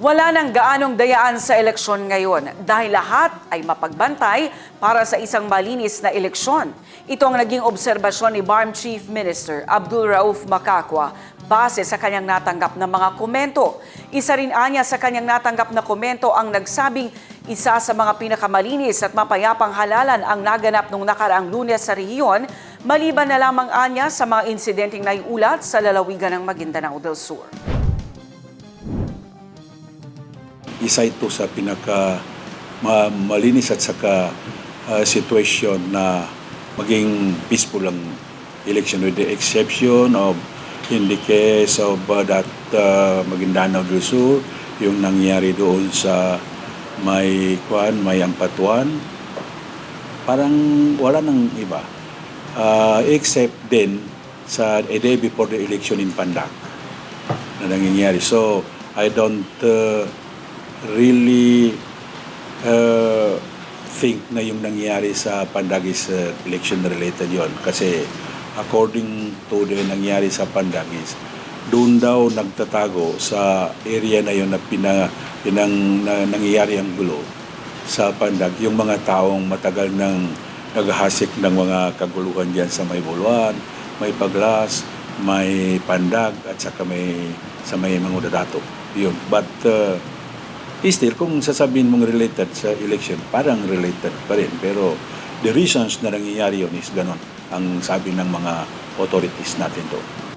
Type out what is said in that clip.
Wala nang gaanong dayaan sa eleksyon ngayon dahil lahat ay mapagbantay para sa isang malinis na eleksyon. Ito ang naging obserbasyon ni BARM Chief Minister Abdul Rauf Makakwa base sa kanyang natanggap na mga komento. Isa rin anya sa kanyang natanggap na komento ang nagsabing isa sa mga pinakamalinis at mapayapang halalan ang naganap nung nakaraang lunes sa rehiyon, maliban na lamang anya sa mga insidenteng naiulat sa lalawigan ng Maguindanao del Sur. Isa ito sa pinaka ma- malinis at saka uh, situation na maging peaceful ang election with the exception of in the case of uh, that uh, Maguindanao del Sur yung nangyari doon sa may kwan, may ampatuan parang wala nang iba Uh, except din sa a day before the election in Pandak na nangyayari. So, I don't uh, really uh, think na yung nangyari sa Pandag is uh, election related yon kasi according to the nangyari sa Pandag is doon daw nagtatago sa area na yon na pina, pinang na, nangyayari ang gulo sa Pandag yung mga taong matagal nang naghahasik ng mga kaguluhan diyan sa may Buluan, may Paglas, may Pandag at saka may sa may mga Dadato. Yun. But uh, still, kung sasabihin mong related sa election, parang related pa rin. Pero the reasons na nangyayari yun is ganon ang sabi ng mga authorities natin doon.